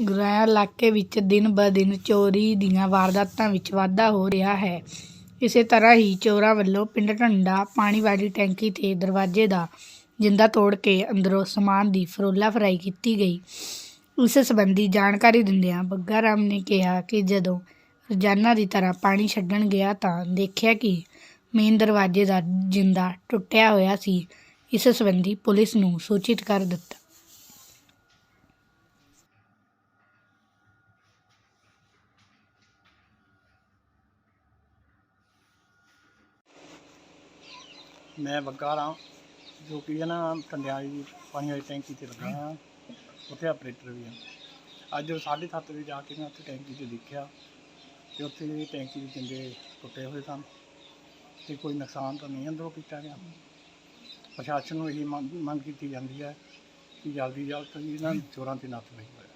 ਗੁਰਾਇਆ ਇਲਾਕੇ ਵਿੱਚ ਦਿਨ ਬ ਦਿਨ ਚੋਰੀ ਦੀਆਂ ਵਾਰਦਾਤਾਂ ਵਿੱਚ ਵਾਧਾ ਹੋ ਰਿਹਾ ਹੈ। ਇਸੇ ਤਰ੍ਹਾਂ ਹੀ ਚੋਰਾਂ ਵੱਲੋਂ ਪਿੰਡ ਢੰਡਾ ਪਾਣੀ ਵਾਲੀ ਟੈਂਕੀ ਤੇ ਦਰਵਾਜ਼ੇ ਦਾ ਜਿੰਦਾ ਤੋੜ ਕੇ ਅੰਦਰੋਂ ਸਮਾਨ ਦੀ ਫਰੋਲਾ ਫਰਾਈ ਕੀਤੀ ਗਈ। ਉਸ ਸੰਬੰਧੀ ਜਾਣਕਾਰੀ ਦਿੰਦਿਆਂ ਬੱਗਾ ਰਾਮ ਨੇ ਕਿਹਾ ਕਿ ਜਦੋਂ ਰੋਜ਼ਾਨਾ ਦੀ ਤਰ੍ਹਾਂ ਪਾਣੀ ਛੱਡਣ ਗਿਆ ਤਾਂ ਦੇਖਿਆ ਕਿ ਮੇਨ ਦਰਵਾਜ਼ੇ ਦਾ ਜਿੰਦਾ ਟੁੱਟਿਆ ਹੋਇਆ ਸੀ। ਇਸ ਸੰਬੰਧੀ ਪੁਲਿਸ ਨੂੰ ਸੂਚਿਤ ਕਰ ਦਿੱਤਾ। ਮੈਂ ਬੱਗਾ ਰਾਂ ਜੋ ਕਿ ਹੈ ਨਾ ਕੰਡਿਆਲੀ ਪਾਣੀ ਵਾਲੀ ਟੈਂਕੀ ਤੇ ਲੱਗਾ ਹਾਂ ਉੱਥੇ ਆਪਰੇਟਰ ਵੀ ਆ। ਅੱਜ 7:30 ਵਜੇ ਜਾ ਕੇ ਮੈਂ ਉੱਥੇ ਟੈਂਕੀ 'ਚ ਦੇਖਿਆ ਕਿ ਉੱਥੇ ਟੈਂਕੀ ਦੇ ਜਿੰਦੇ ਟੁੱਟੇ ਹੋਏ ਸਨ ਤੇ ਕੋਈ ਨੁਕਸਾਨ ਤਾਂ ਨਹੀਂ ਅੰਦਰੋਂ ਕੀਤਾ ਗਿਆ। ਪ੍ਰਸ਼ਾਸਨ ਨੂੰ ਇਹੀ ਮੰਗ ਮੰਗ ਕੀਤੀ ਜਾਂਦੀ ਹੈ ਕਿ ਜਲਦੀ ਜਲਦ ਇਹਨਾਂ ਚੋਰਾਂ ਤੇ ਨੱਥ ਪਈ ਹੋਵੇ।